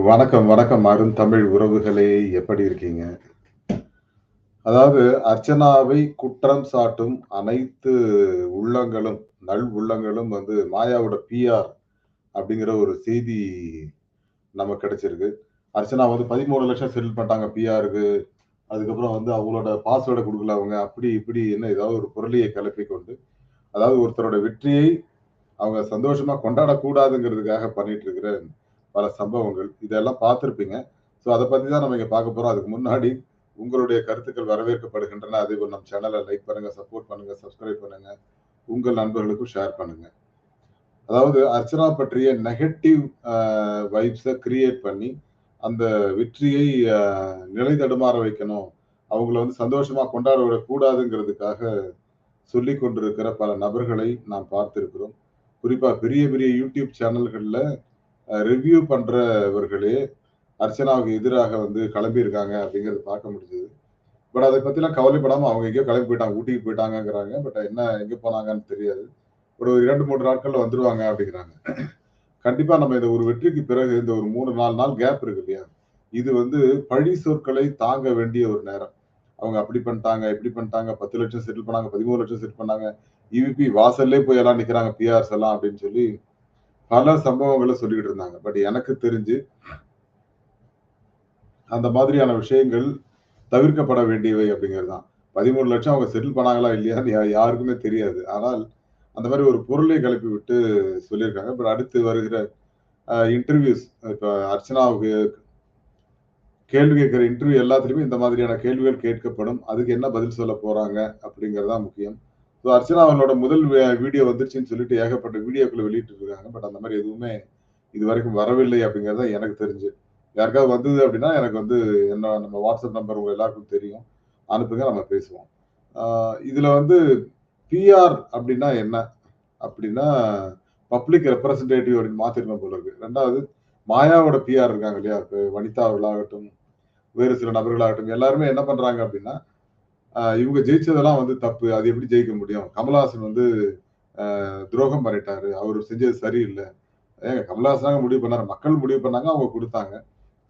வணக்கம், வணக்கம் அருந்தமிழ் உறவுகளே! எப்படி இருக்கீங்க? அதாவது அர்ச்சனாவை குற்றம் சாட்டும் அனைத்து உள்ளங்களும், நல் உள்ளங்களும் வந்து மாயாவோட பிஆர் அப்படிங்கிற ஒரு செய்தி நமக்கு கிடைச்சிருக்கு. அர்ச்சனா வந்து பதிமூணு லட்சம் செட்டில் பண்ணிட்டாங்க பிஆருக்கு. அதுக்கப்புறம் வந்து அவங்களோட பாஸ்வேர்டை கொடுக்கல அவங்க. அப்படி இப்படி என்ன ஏதாவது ஒரு புரளியை கிளப்பி கொண்டு, அதாவது ஒருத்தரோட வெற்றியை அவங்க சந்தோஷமா கொண்டாடக்கூடாதுங்கிறதுக்காக பண்ணிட்டு இருக்கிற பல சம்பவங்கள். இதெல்லாம் பார்த்துருப்பீங்க ஸோ அதை பற்றி தான் நம்ம இங்கே பார்க்க போகிறோம் அதுக்கு முன்னாடி உங்களுடைய கருத்துக்கள் வரவேற்கப்படுகின்றன. அதே போல் நம்ம சேனலை லைக் பண்ணுங்கள் சப்போர்ட் பண்ணுங்கள் சப்ஸ்கிரைப் பண்ணுங்கள் உங்கள் நண்பர்களுக்கும் ஷேர் பண்ணுங்கள் அதாவது அர்ச்சனா பற்றிய நெகட்டிவ் வைப்ஸை கிரியேட் பண்ணி, அந்த வெற்றியை நிலை தடுமாற வைக்கணும். அவங்கள வந்து சந்தோஷமா கொண்டாட விடக்கூடாதுங்கிறதுக்காக சொல்லிக் கொண்டிருக்கிற பல நபர்களை நாம் பார்த்திருக்கிறோம். குறிப்பா பெரிய பெரிய யூடியூப் சேனல்களில் ரிவ்யூ பண்றவர்களே அர்ச்சனாவுக்கு எதிராக வந்து கிளம்பியிருக்காங்க அப்படிங்கிறத பார்க்க முடிஞ்சது. பட் அதை பத்திலாம் கவலைப்படாம அவங்க எங்கேயோ கிளம்பி போயிட்டாங்க. ஊட்டிக்கு போயிட்டாங்கங்கிறாங்க. பட் என்ன எங்க போனாங்கன்னு தெரியாது. ஒரு 2, 3 நாட்கள்ல வந்துருவாங்க அப்படிங்கிறாங்க. கண்டிப்பா நம்ம இந்த ஒரு வெற்றிக்கு பிறகு இந்த ஒரு 3, 4 நாள் கேப் இருக்கு இல்லையா? இது வந்து பழி சொற்களை தாங்க வேண்டிய ஒரு நேரம். அவங்க அப்படி பண்ணிட்டாங்க, இப்படி பண்ணிட்டாங்க, பத்து லட்சம் செட்டில் பண்ணாங்க, பதிமூணு லட்சம் செட்டில் பண்ணாங்க. இவிபி வாசல்லே போய் எல்லாம் நிக்கிறாங்க பிஆர்ஸ் எல்லாம் அப்படின்னு சொல்லி பல சம்பவங்களை சொல்லிக்கிட்டு இருந்தாங்க. பட் எனக்கு தெரிஞ்சு அந்த மாதிரியான விஷயங்கள் தவிர்க்கப்பட வேண்டியவை அப்படிங்கிறது தான். பதிமூணு லட்சம் அவங்க செட்டில் பண்ணாங்களா இல்லையான்னு யாருக்குமே தெரியாது. ஆனால் அந்த மாதிரி ஒரு பொருளை கிளப்பி விட்டு சொல்லியிருக்காங்க. பட் அடுத்து வருகிற இன்டர்வியூஸ் இப்போ அர்ச்சனாவுக்கு கேள்வி கேட்கிற இன்டர்வியூ எல்லாத்துலேயுமே இந்த மாதிரியான கேள்விகள் கேட்கப்படும். அதுக்கு என்ன பதில் சொல்ல போகிறாங்க அப்படிங்கிறது தான் முக்கியம். ஸோ அர்ச்சனா அவர்களோட முதல் வீடியோ வந்துருச்சுன்னு சொல்லிட்டு ஏகப்பட்ட வீடியோக்களை வெளியிட்டு இருக்காங்க. பட் அந்த மாதிரி எதுவுமே இது வரைக்கும் வரவில்லை அப்படிங்கிறது தான் எனக்கு தெரிஞ்சு. யாருக்காவது வந்தது அப்படின்னா எனக்கு வந்து என்ன நம்ம வாட்ஸ்அப் நம்பர் உங்க எல்லாருக்கும் தெரியும். அனுப்புங்க நம்ம பேசுவோம். இதில் இதுல வந்து பிஆர் அப்படின்னா என்ன? அப்படின்னா பப்ளிக் ரெப்ரசன்டேட்டிவ் அப்படின்னு மாத்திருக்கணும் போல இருக்கு. ரெண்டாவது மாயாவோட பிஆர் இருக்காங்க இல்லையா? இப்போ வனிதா அவர்களாகட்டும், வேறு சில நபர்களாகட்டும் எல்லாருமே என்ன பண்றாங்க அப்படின்னா, இவங்க ஜெயிச்சதெல்லாம் வந்து தப்பு. அது எப்படி ஜெயிக்க முடியும்? கமலஹாசன் வந்து துரோகம் பண்ணிட்டாரு. அவர் செஞ்சது சரியில்லை ஏங்க கமலஹாசன் முடிவு பண்ணாரு. மக்கள் முடிவு பண்ணாங்க. அவங்க கொடுத்தாங்க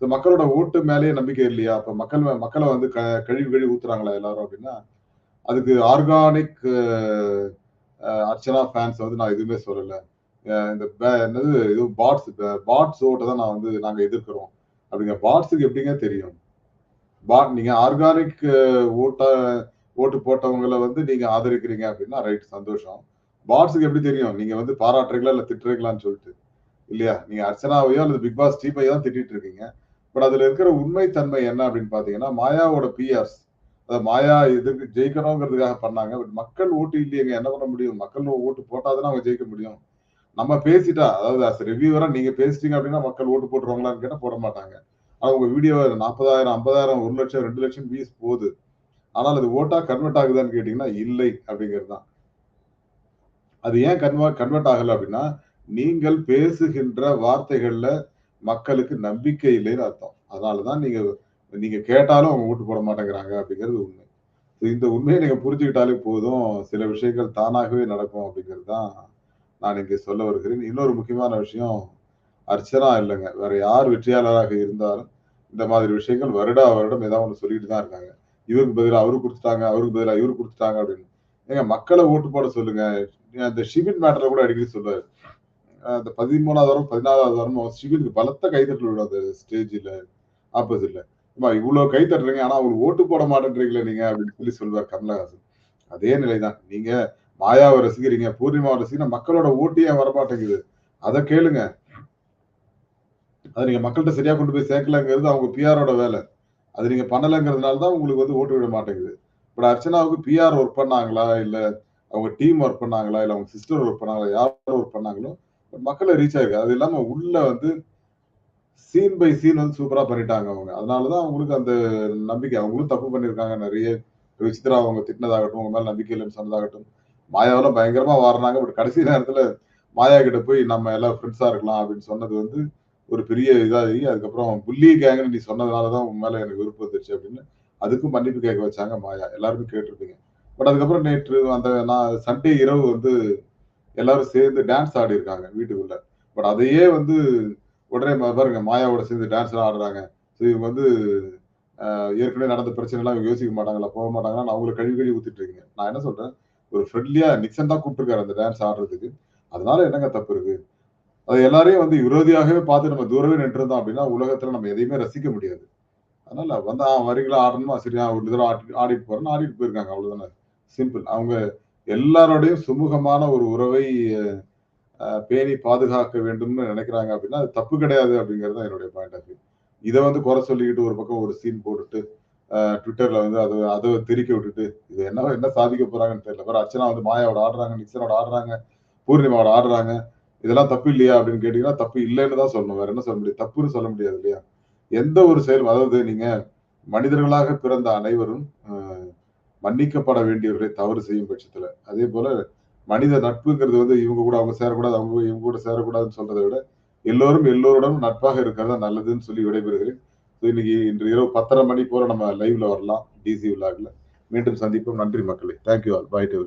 ஸோ மக்களோட ஓட்டு மேலேயே நம்பிக்கை இல்லையா? அப்ப மக்கள் மக்களை வந்து க கழிவு கழிவு ஊத்துறாங்களா எல்லாரும் அப்படின்னா, அதுக்கு ஆர்கானிக் அர்ச்சனா ஃபேன்ஸ் வந்து நான் எதுவுமே சொல்லலை இந்த பே என்னது இது பாட்ஸ் பாட்ஸ் ஓட்டை தான் நான் வந்து நாங்கள் எதிர்க்கிறோம். அப்படிங்க பாட்ஸுக்கு எப்படிங்க தெரியும்? பாட் நீங்க ஆர்கானிக் ஓட்ட ஓட்டு போட்டவங்கள வந்து நீங்க ஆதரிக்கிறீங்க அப்படின்னா ரைட் சந்தோஷம். பாட்ஸுக்கு எப்படி தெரியும்? நீங்க வந்து பாராட்டுறீங்களா? இல்ல திட்டுறீங்களான்னு சொல்லிட்டு. இல்லையா? நீங்க அர்ச்சனாவையோ அல்லது பிக் பாஸ் டீப்பையோ தான் திட்டிட்டு இருக்கீங்க. பட் அதுல இருக்கிற உண்மை தன்மை என்ன அப்படின்னு பார்த்தீங்கன்னா, மாயாவோட பிஆர்ஸ் அதாவது மாயா எதிர்க்கு ஜெயிக்கணுங்கிறதுக்காக பண்ணாங்க. பட் மக்கள் ஓட்டு இல்லையங்க என்ன பண்ண முடியும்? மக்கள் ஓட்டு போட்டாதானே அவங்க ஜெயிக்க முடியும். நம்ம பேசிட்டா அதாவது அஸ் ரிவ்யூவரா நீங்க பேசிட்டீங்க அப்படின்னா மக்கள் ஓட்டு போட்டுருவாங்களான்னு கேட்டா போட மாட்டாங்க. அவங்க வீடியோ நாற்பதாயிரம் ஐம்பதாயிரம் ஒரு லட்சம் ரெண்டு லட்சம் வியூஸ் போகுது. ஆனால் அது ஓட்டா கன்வெர்ட் ஆகுதான்னு கேட்டீங்கன்னா, இல்லை அப்படிங்கிறது தான். அது ஏன் கன்வெர்ட் கன்வெர்ட் ஆகலை அப்படின்னா, நீங்கள் பேசுகின்ற வார்த்தைகள்ல மக்களுக்கு நம்பிக்கை இல்லைன்னு அர்த்தம். அதனால தான் நீங்க நீங்க கேட்டாலும் அவங்க ஓட்டு போட மாட்டேங்கிறாங்க அப்படிங்கிறது உண்மை. இந்த உண்மையை நீங்க புரிஞ்சுக்கிட்டாலே போதும். சில விஷயங்கள் தானாகவே நடக்கும் அப்படிங்கிறது தான் நான் இங்கே சொல்ல வருகிறேன். இன்னொரு முக்கியமான விஷயம் அர்ச்சனா இல்லைங்க வேற யார் வெற்றியாளராக இருந்தாலும் இந்த மாதிரி விஷயங்கள் வருடா வருடம் ஏதாவது ஒன்று சொல்லிட்டு தான் இருக்காங்க. இவருக்கு பதிலாக அவரு கொடுத்துட்டாங்க அவருக்கு பதிலாக இவரு கொடுத்துட்டாங்க அப்படின்னு. ஏங்க மக்களை ஓட்டு போட சொல்லுங்க. அந்த ஷிவின் மேட்டர்ல கூட அடிக்கடி சொல்லுவாரு. அந்த 13வது வாரம், பதினாலாவது வாரம் ஷிவினுக்கு பலத்த கைதட்டல் விடும் அந்த ஸ்டேஜில் ஆப்போசிட்ல. இப்போ இவ்வளோ கை தட்டுறீங்க. ஆனால் அவங்களுக்கு ஓட்டு போட மாட்டேன்றீங்களே நீங்க அப்படின்னு சொல்லி சொல்லுவார் கமலஹாசன். அதே நிலைதான். நீங்க மாயாவை ரசிக்கிறீங்க, பூர்ணிமாவை ரசிக்கிறீங்க. மக்களோட ஓட்டு ஏன் வரமாட்டேங்குது? அதை கேளுங்க. அதை நீங்க மக்கள்கிட்ட சரியா கொண்டு போய் சேர்க்கலங்கிறது அவங்க பிஆரோட வேலை அது நீங்க பண்ணலங்கிறதுனால தான் உங்களுக்கு வந்து ஓட்டு விட மாட்டேங்குது. பட் அர்ச்சனாவுக்கு பிஆர் ஒர்க் பண்ணாங்களா? இல்ல அவங்க டீம் ஒர்க் பண்ணாங்களா? இல்ல அவங்க சிஸ்டர் ஒர்க் பண்ணாங்களா? யார் ஒர்க் பண்ணாங்களோ மக்களை ரீச் ஆயிருக்கு. அது இல்லாம உள்ள வந்து சீன் பை சீன் வந்து சூப்பரா பண்ணிட்டாங்க அவங்க. அதனால தான் அவங்களுக்கு அந்த நம்பிக்கை. அவங்களும் தப்பு பண்ணியிருக்காங்க நிறைய விசித்ரா அவங்க திட்டினதாகட்டும், அவங்க மேல நம்பிக்கை இல்லைன்னு சொன்னதாகட்டும். மாயாவெல்லாம் பயங்கரமா வாருனாங்க. பட் கடைசி நேரத்துல மாயா கிட்ட போய் நம்ம எல்லாம் ஃப்ரெண்ட்ஸா இருக்கலாம் அப்படின்னு சொன்னது வந்து ஒரு பெரிய இதாகி அதுக்கப்புறம் புள்ளி கேங்னு நீ சொன்னதுனாலதான் உன் மேல எனக்கு விருப்பம் வந்துருச்சு அப்படின்னு அதுக்கும் மன்னிப்பு கேட்க வச்சாங்க மாயா. எல்லாருமே கேட்டிருப்பீங்க. பட் அதுக்கப்புறம் நேற்று அந்த நான் சண்டே இரவு வந்து எல்லாரும் சேர்ந்து டான்ஸ் ஆடியிருக்காங்க வீட்டுக்குள்ள. பட் அதையே வந்து உடனே பாருங்க மாயாவோட சேர்ந்து டான்ஸ் எல்லாம் ஆடுறாங்க ஸோ இவங்க வந்து ஏற்கனவே நடந்த பிரச்சனை எல்லாம் இவங்க யோசிக்க மாட்டாங்களா போக மாட்டாங்களா அவங்களை கழுவி கழுவி ஊத்திட்டு இருக்கீங்க நான் என்ன சொல்றேன் ஒரு ஃப்ரெண்ட்லியா நிக்சன் தான் கூப்பிட்டுருக்காரு அந்த டான்ஸ் ஆடுறதுக்கு அதனால என்னங்க தப்பு இருக்கு அது எல்லாரையும் வந்து விரோதியாகவே பார்த்து நம்ம தூரவே நின்றுருந்தோம் அப்படின்னா உலகத்துல நம்ம எதையுமே ரசிக்க முடியாது. அதனால வந்தா வரீங்களா ஆடணுமா? சரியா ஒரு தடவை ஆடி ஆடிட்டு போறேன்னு ஆடிட்டு போயிருக்காங்க அவ்வளவுதானே. சிம்பிள் அவங்க எல்லாரோடையும் சுமூகமான ஒரு உறவை பேணி பாதுகாக்க வேண்டும்னு நினைக்கிறாங்க அப்படின்னா அது தப்பு கிடையாது அப்படிங்கிறது தான் என்னுடைய பாயிண்ட் ஆஃப் வியூ இதை வந்து குறை சொல்லிக்கிட்டு ஒரு பக்கம் ஒரு சீன் போட்டுட்டு ட்விட்டர்ல வந்து அதை அதை தெரிக்க விட்டுட்டு இது என்ன என்ன சாதிக்க போறாங்கன்னு தெரியல. வேற அர்ச்சனா வந்து மாயாவோட ஆடுறாங்க நிக்சனோட ஆடுறாங்க பூர்ணிமாவோட ஆடுறாங்க. இதெல்லாம் தப்பு இல்லையா அப்படின்னு கேட்டீங்கன்னா தப்பு இல்லைன்னு தான் சொல்லணும். வேற என்ன சொல்ல முடியாது தப்புன்னு சொல்ல முடியாது இல்லையா? எந்த ஒரு செயலும் அதாவது நீங்க மனிதர்களாக பிறந்த அனைவரும் மன்னிக்கப்பட வேண்டியவர்களை தவறு செய்யும் பட்சத்துல. அதே போல மனித நட்புங்கிறது வந்து இவங்க கூட அவங்க சேரக்கூடாது அவங்க இவங்க கூட சேரக்கூடாதுன்னு சொல்றதை விட எல்லோரும் எல்லோருடனும் நட்பாக இருக்கிறதா நல்லதுன்னு சொல்லி விடைபெறுகிறேன். இன்னைக்கு இன்று இரவு பத்தரை மணி போல நம்ம லைவ்ல வரலாம். டிசி விழாக்ல மீண்டும் சந்திப்போம். நன்றி மக்களே. Thank you all bye to